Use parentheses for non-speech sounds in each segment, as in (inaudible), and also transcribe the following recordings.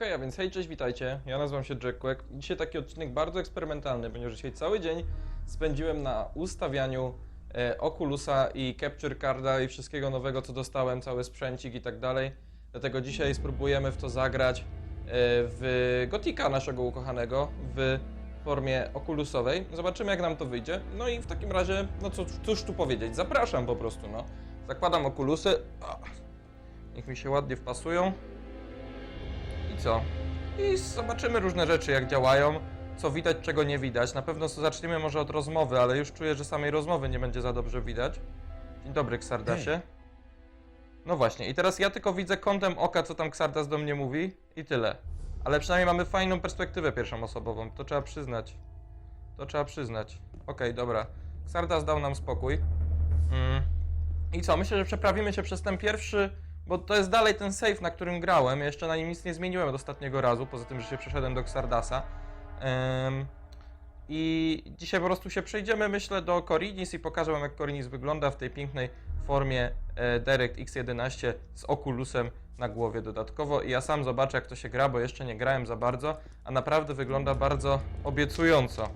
Okej, a więc hej, cześć, witajcie. Ja nazywam się Jack Quack. Dzisiaj taki odcinek bardzo eksperymentalny, ponieważ dzisiaj cały dzień spędziłem na ustawianiu e, Oculusa i Capture Carda i wszystkiego nowego, co dostałem, cały sprzęcik i tak dalej. Dlatego dzisiaj spróbujemy w to zagrać e, w Gotika naszego ukochanego w formie okulusowej. Zobaczymy, jak nam to wyjdzie. No i w takim razie, no co, cóż tu powiedzieć, zapraszam po prostu, no. Zakładam okulusy. Niech mi się ładnie wpasują. I co? I zobaczymy różne rzeczy, jak działają, co widać, czego nie widać. Na pewno zaczniemy może od rozmowy, ale już czuję, że samej rozmowy nie będzie za dobrze widać. Dzień dobry, Ksardasie. No właśnie, i teraz ja tylko widzę kątem oka, co tam Ksardas do mnie mówi i tyle. Ale przynajmniej mamy fajną perspektywę pierwszą osobową, to trzeba przyznać. To trzeba przyznać. Okej, dobra. Ksardas dał nam spokój. Mm. I co, myślę, że przeprawimy się przez ten pierwszy, bo to jest dalej ten save, na którym grałem. Ja Jeszcze na nim nic nie zmieniłem od ostatniego razu, poza tym, że się przeszedłem do Xardasa. Em, I dzisiaj po prostu się przejdziemy, myślę, do Corinis i pokażę wam, jak Corinis wygląda w tej pięknej formie e, Direct X11 z Oculusem na głowie dodatkowo. I ja sam zobaczę, jak to się gra, bo jeszcze nie grałem za bardzo, a naprawdę wygląda bardzo obiecująco.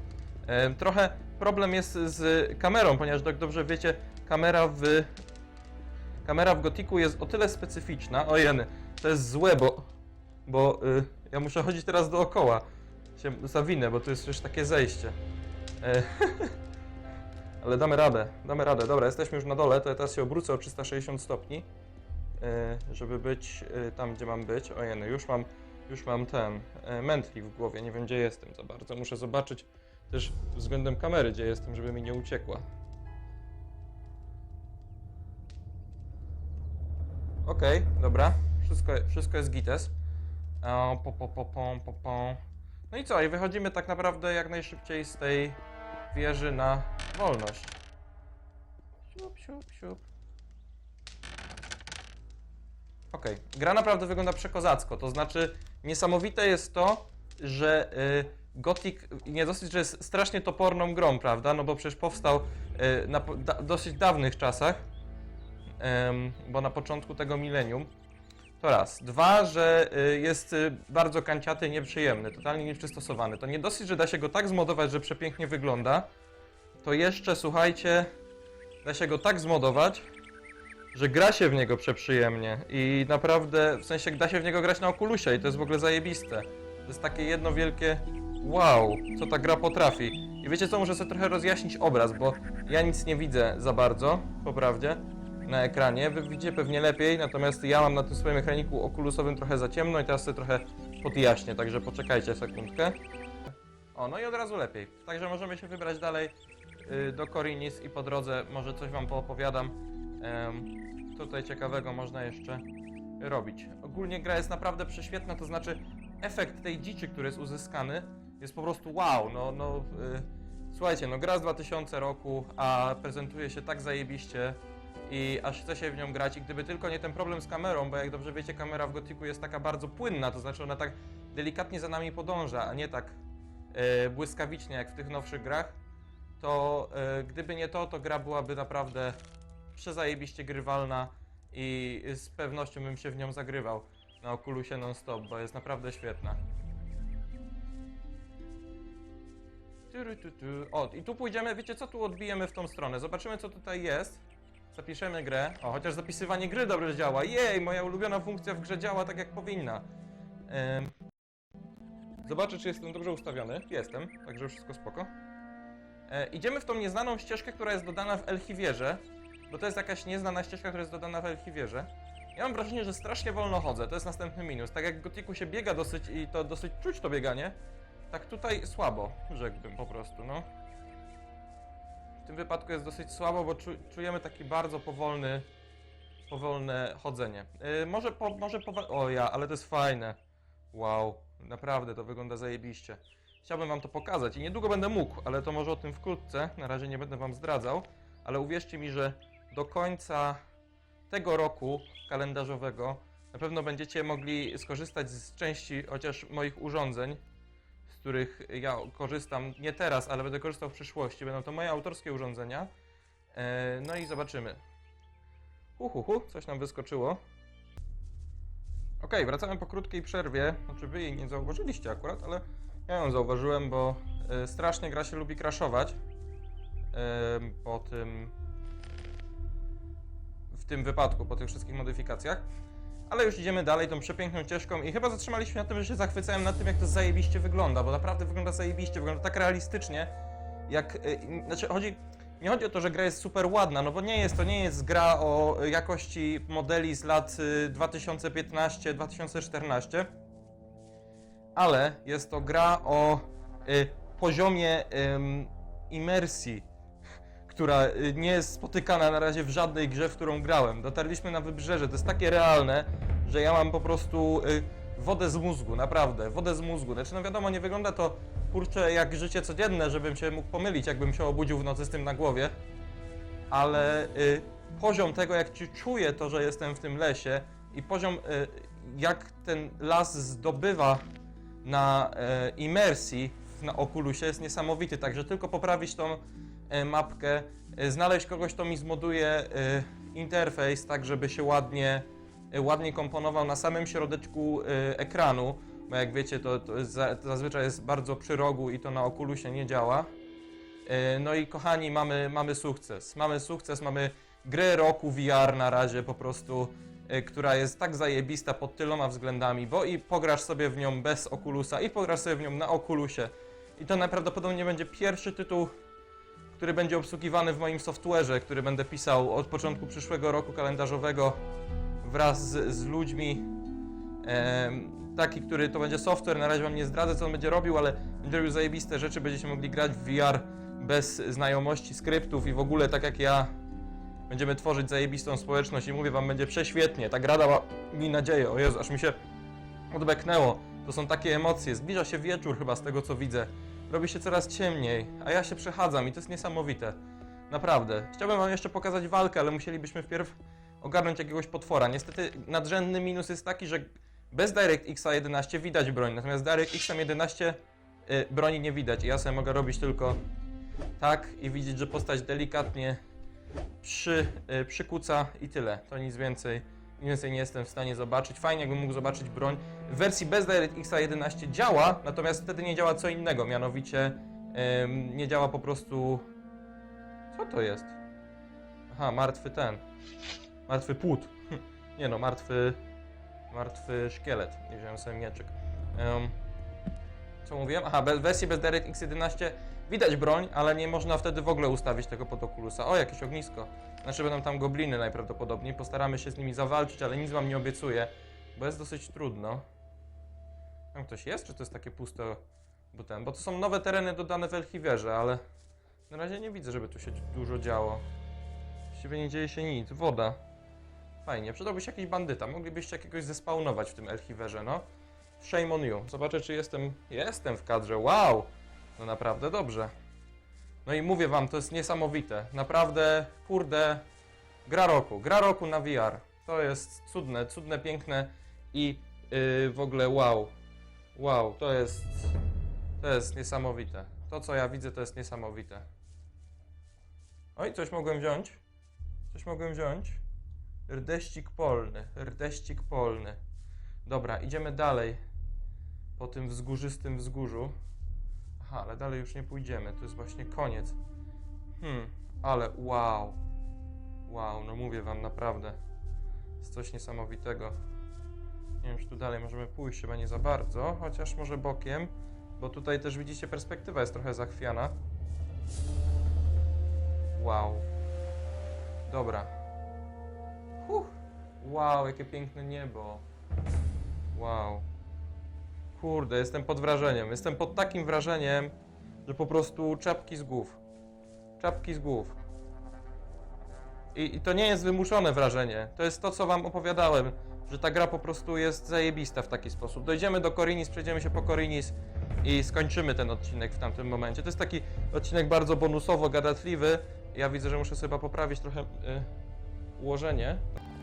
Em, Trochę problem jest z kamerą, ponieważ jak dobrze wiecie, kamera w kamera w Gotiku jest o tyle specyficzna. O jeny, to jest złe, bo, bo y, ja muszę chodzić teraz dookoła. Się zawinę, bo to jest już takie zejście. E, (laughs) ale damy radę, damy radę. Dobra, jesteśmy już na dole, to ja teraz się obrócę o 360 stopni, e, żeby być e, tam, gdzie mam być. O jeny, już mam, już mam ten e, mętlik w głowie, nie wiem, gdzie jestem za bardzo. Muszę zobaczyć też względem kamery, gdzie jestem, żeby mi nie uciekła. Okej, dobra. Wszystko, wszystko jest gites. O, po, po, po, po, po, po. No i co? I wychodzimy tak naprawdę jak najszybciej z tej wieży na wolność. Siup, siup, siup. Okej, gra naprawdę wygląda przekozacko. To znaczy, niesamowite jest to, że y, Gothic nie dosyć, że jest strasznie toporną grą, prawda? No bo przecież powstał y, na da, dosyć dawnych czasach bo na początku tego milenium. To raz. Dwa, że y, jest y, bardzo kanciaty i nieprzyjemny, totalnie nieprzystosowany. To nie dosyć, że da się go tak zmodować, że przepięknie wygląda, to jeszcze, słuchajcie, da się go tak zmodować, że gra się w niego przeprzyjemnie i naprawdę, w sensie da się w niego grać na okulusie i to jest w ogóle zajebiste. To jest takie jedno wielkie wow, co ta gra potrafi. I wiecie co, muszę sobie trochę rozjaśnić obraz, bo ja nic nie widzę za bardzo, po prawdzie na ekranie. Wy widzicie pewnie lepiej, natomiast ja mam na tym swoim ekraniku okulusowym trochę za ciemno i teraz sobie trochę podjaśnię, także poczekajcie sekundkę. O, no i od razu lepiej. Także możemy się wybrać dalej y, do Korinis i po drodze może coś wam poopowiadam. Em, tutaj ciekawego można jeszcze robić. Ogólnie gra jest naprawdę prześwietna, to znaczy efekt tej dziczy, który jest uzyskany jest po prostu wow, no, no y, słuchajcie, no gra z 2000 roku, a prezentuje się tak zajebiście, i aż chce się w nią grać i gdyby tylko nie ten problem z kamerą, bo jak dobrze wiecie, kamera w Gotiku jest taka bardzo płynna, to znaczy ona tak delikatnie za nami podąża, a nie tak e, błyskawicznie jak w tych nowszych grach, to e, gdyby nie to, to gra byłaby naprawdę przezajebiście grywalna i z pewnością bym się w nią zagrywał na Oculusie non-stop, bo jest naprawdę świetna. Tyry, tu, tu. O, i tu pójdziemy, wiecie co, tu odbijemy w tą stronę, zobaczymy co tutaj jest. Zapiszemy grę. O, chociaż zapisywanie gry dobrze działa. Jej, moja ulubiona funkcja w grze działa tak jak powinna. Zobaczę, czy jestem dobrze ustawiony. Jestem, także wszystko spoko. E, idziemy w tą nieznaną ścieżkę, która jest dodana w Elchiwierze, bo to jest jakaś nieznana ścieżka, która jest dodana w Elchiwierze. Ja mam wrażenie, że strasznie wolno chodzę, to jest następny minus. Tak jak w Gotiku się biega dosyć i to dosyć czuć to bieganie, tak tutaj słabo, rzekłbym po prostu, no. W tym wypadku jest dosyć słabo, bo czu, czujemy taki bardzo powolny, powolne chodzenie. Yy, może po, może po, o ja, ale to jest fajne. Wow, naprawdę to wygląda zajebiście. Chciałbym wam to pokazać i niedługo będę mógł, ale to może o tym wkrótce. Na razie nie będę wam zdradzał, ale uwierzcie mi, że do końca tego roku kalendarzowego na pewno będziecie mogli skorzystać z części chociaż moich urządzeń, których ja korzystam nie teraz, ale będę korzystał w przyszłości. Będą to moje autorskie urządzenia. E, no i zobaczymy. Hu, hu, hu, coś nam wyskoczyło. Okej, wracamy po krótkiej przerwie. Znaczy wy jej nie zauważyliście akurat, ale ja ją zauważyłem, bo y, strasznie gra się lubi crashować. Y, po tym... W tym wypadku, po tych wszystkich modyfikacjach. Ale już idziemy dalej tą przepiękną ścieżką i chyba zatrzymaliśmy na tym, że się zachwycałem nad tym, jak to zajebiście wygląda, bo naprawdę wygląda zajebiście, wygląda tak realistycznie, jak... Y, znaczy chodzi... Nie chodzi o to, że gra jest super ładna, no bo nie jest, to nie jest gra o y, jakości modeli z lat y, 2015-2014, ale jest to gra o y, poziomie ym, imersji, która y, nie jest spotykana na razie w żadnej grze, w którą grałem. Dotarliśmy na wybrzeże, to jest takie realne, że ja mam po prostu y, wodę z mózgu, naprawdę, wodę z mózgu. Znaczy, no wiadomo, nie wygląda to kurczę jak życie codzienne, żebym się mógł pomylić, jakbym się obudził w nocy z tym na głowie, ale y, poziom tego, jak ci czuję to, że jestem w tym lesie i poziom, y, jak ten las zdobywa na e, imersji na Oculusie jest niesamowity, także tylko poprawić tą mapkę, e, znaleźć kogoś, kto mi zmoduje e, interfejs, tak żeby się ładnie, e, ładnie komponował na samym środeczku e, ekranu, bo jak wiecie, to, to zazwyczaj jest bardzo przy rogu i to na Oculusie nie działa. E, No i kochani, mamy, mamy sukces. Mamy sukces, mamy grę roku VR na razie po prostu, e, która jest tak zajebista pod tyloma względami, bo i pograsz sobie w nią bez Oculusa i pograsz sobie w nią na Oculusie. I to najprawdopodobniej będzie pierwszy tytuł, który będzie obsługiwany w moim software'ze, który będę pisał od początku przyszłego roku kalendarzowego wraz z, z ludźmi. Taki, który to będzie software, na razie wam nie zdradzę co on będzie robił, ale będzie robił zajebiste rzeczy, będziecie mogli grać w VR bez znajomości skryptów i w ogóle tak jak ja będziemy tworzyć zajebistą społeczność i mówię wam, będzie prześwietnie, ta gra dała mi nadzieję, o Jezu, aż mi się odbeknęło, to są takie emocje, zbliża się wieczór chyba z tego co widzę, robi się coraz ciemniej, a ja się przechadzam i to jest niesamowite, naprawdę. Chciałbym wam jeszcze pokazać walkę, ale musielibyśmy wpierw ogarnąć jakiegoś potwora. Niestety nadrzędny minus jest taki, że bez DirectX 11 widać broń, natomiast DirectX 11 y, broni nie widać ja sobie mogę robić tylko tak i widzieć, że postać delikatnie przy, y, przykuca i tyle. To nic więcej, więcej nie jestem w stanie zobaczyć. Fajnie jakbym mógł zobaczyć broń. W wersji bez DirectX 11 działa, natomiast wtedy nie działa co innego, mianowicie ym, nie działa po prostu... Co to jest? Aha, martwy ten. Martwy płód. (laughs) Nie no, martwy... Martwy szkielet. Nie wziąłem sobie mieczyk. Em, co mówiłem? Aha, bez, wersji bez DirectX 11 widać broń, ale nie można wtedy w ogóle ustawić tego pod Oculusa. O, jakieś ognisko. Znaczy będą tam gobliny najprawdopodobniej. Postaramy się z nimi zawalczyć, ale nic wam nie obiecuję, bo jest dosyć trudno. Tam ktoś jest, czy to jest takie puste? Bo bo to są nowe tereny dodane w Elchiwerze, ale na razie nie widzę, żeby tu się dużo działo. Właściwie nie dzieje się nic. Woda. Fajnie. Przydałby się jakiś bandyta. Moglibyście jakiegoś zespawnować w tym Elchiwerze, no. Shame on you. Zobaczę, czy jestem... Jestem w kadrze. Wow! No naprawdę dobrze. No i mówię wam, to jest niesamowite. Naprawdę, kurde, gra roku. Gra roku na VR. To jest cudne, cudne, piękne i yy, w ogóle wow. Wow, to jest... To jest niesamowite. To, co ja widzę, to jest niesamowite. Oj, coś mogłem wziąć. Coś mogłem wziąć. Rdeścik polny, rdeścik polny. Dobra, idziemy dalej. Po tym wzgórzystym wzgórzu. Aha, ale dalej już nie pójdziemy. To jest właśnie koniec. Hmm, ale wow. Wow, no mówię wam naprawdę. Jest coś niesamowitego. Nie wiem, czy tu dalej możemy pójść, chyba nie za bardzo, chociaż może bokiem, bo tutaj też widzicie, perspektywa jest trochę zachwiana. Wow. Dobra. Huh. Wow, jakie piękne niebo. Kurde, jestem pod wrażeniem. Jestem pod takim wrażeniem, że po prostu czapki z głów. Czapki z głów. I, I to nie jest wymuszone wrażenie. To jest to, co wam opowiadałem, że ta gra po prostu jest zajebista w taki sposób. Dojdziemy do Korinis, przejdziemy się po Korinis i skończymy ten odcinek w tamtym momencie. To jest taki odcinek bardzo bonusowo gadatliwy. Ja widzę, że muszę sobie poprawić trochę y, ułożenie.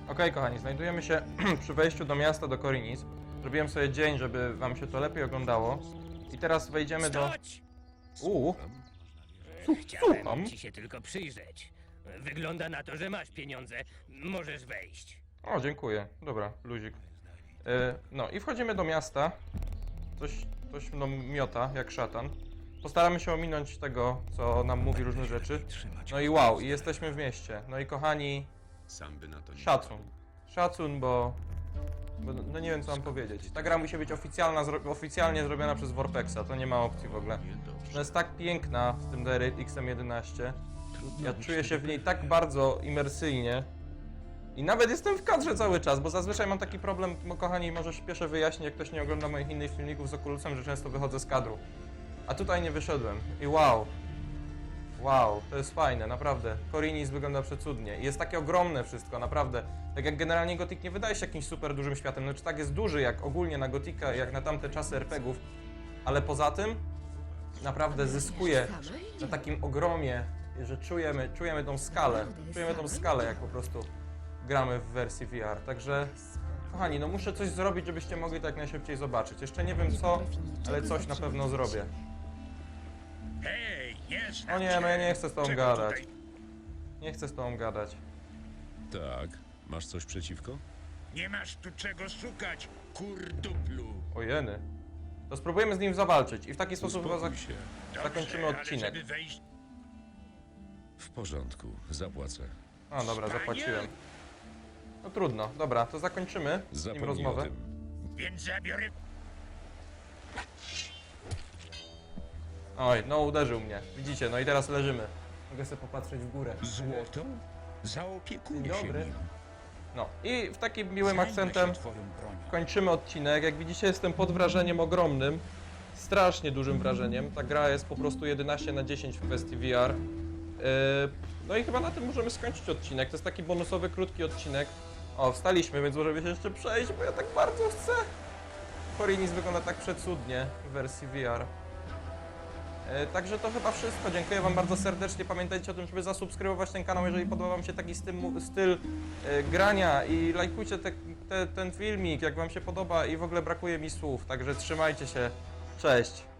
Okej, kochani, znajdujemy się (clears throat) przy wejściu do miasta, do Korinis. Zrobiłem sobie dzień, żeby wam się to lepiej oglądało. I teraz wejdziemy do... Stoć! Uuu, Chciałem słucham. ci się tylko przyjrzeć. Wygląda na to, że masz pieniądze. Możesz wejść. o, dziękuję. Dobra, luzik. E, No i wchodzimy do miasta. Coś, coś no, miota, jak szatan. Postaramy się ominąć tego, co nam mówi różne rzeczy. No i wow, i jesteśmy w mieście. No i kochani, Sam by na to nie szacun. Szacun, bo... bo no nie wiem, co mam powiedzieć. Ta gra musi być oficjalna, zro, oficjalnie zrobiona przez Warpexa, to nie ma opcji w ogóle. Ona jest tak piękna w tym M11. Trudno Ja być czuję się w niej tak bardzo imersyjnie. I nawet jestem w kadrze cały czas, bo zazwyczaj mam taki problem, bo kochani, może śpieszę wyjaśnić, jak ktoś nie ogląda moich innych filmików z Oculusem, że często wychodzę z kadru. A tutaj nie wyszedłem. I wow. Wow, to jest fajne, naprawdę. Korinis wygląda przecudnie. I jest takie ogromne wszystko, naprawdę. Tak jak generalnie Gothic nie wydaje się jakimś super dużym światem. Znaczy tak jest duży jak ogólnie na Gotika, jak na tamte czasy RPGów. Ale poza tym naprawdę zyskuje na takim ogromie, że czujemy, czujemy tą skalę. Czujemy tą skalę, jak po prostu gramy w wersji VR. Także, kochani, no muszę coś zrobić, żebyście mogli to jak najszybciej zobaczyć. Jeszcze nie wiem co, ale coś na pewno zrobię. O nie, no ja nie chcę z tobą Czego gadać. tutaj- Nie chcę z tobą gadać. Tak. Masz coś przeciwko? Nie masz tu czego szukać, kurduplu. Ojeny. To spróbujemy z nim zawalczyć i w taki sposób Uspokój zak- się. Dobrze, Zakończymy odcinek. Ale żeby wejść... W porządku. Zapłacę. A dobra, zapłaciłem. No trudno, dobra, to zakończymy z nim Zapomnij rozmowę. o tym. Więc zabiorę... Oj, no uderzył mnie. Widzicie, no i teraz leżymy. Mogę sobie popatrzeć w górę. Złoto? Zaopiekuję Dzień się dobry. nim. No i w takim miłym Zajmę akcentem się twoją bronią. kończymy odcinek. Jak widzicie, jestem pod wrażeniem ogromnym. Strasznie dużym wrażeniem. Ta gra jest po prostu 11 na 10 w kwestii VR. Yy, no i chyba na tym możemy skończyć odcinek. To jest taki bonusowy, krótki odcinek. O, wstaliśmy, więc możemy się jeszcze przejść, bo ja tak bardzo chcę. Horinis wygląda tak przecudnie w wersji VR. E, Także to chyba wszystko. Dziękuję Wam bardzo serdecznie. Pamiętajcie o tym, żeby zasubskrybować ten kanał, jeżeli podoba Wam się taki styl, styl e, grania i lajkujcie te, te, ten filmik, jak Wam się podoba i w ogóle brakuje mi słów. Także trzymajcie się. Cześć.